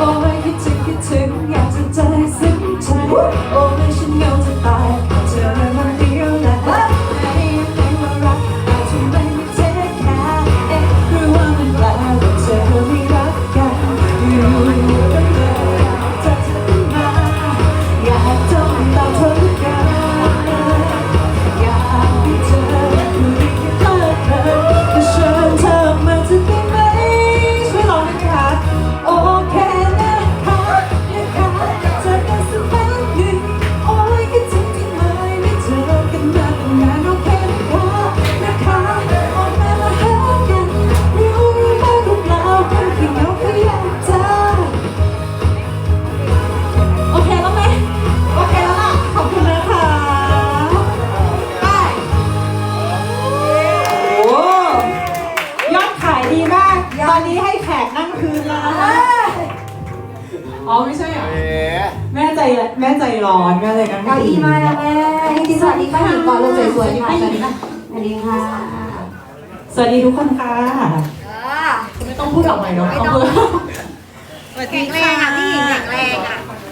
โอ้ยคิดถึงคิดถึงอยากจะใจอสิ้นใจันนี้ให้แขกนั่งคืนนะอ๋อไม่ใช่เหรอแม่ใจแม่ใจร้อนแม่ใจกันเก้าอี้มาแล้วแม่ที่สวัสดีค่ะหญิงก่อนเราสวยๆค่ะสวัสดีค่ะสวัสดีค่ะสวัสดีทุกคนค่ะ ไม่ต้องพูดออกใหม่เนาะแข็งแรงอะ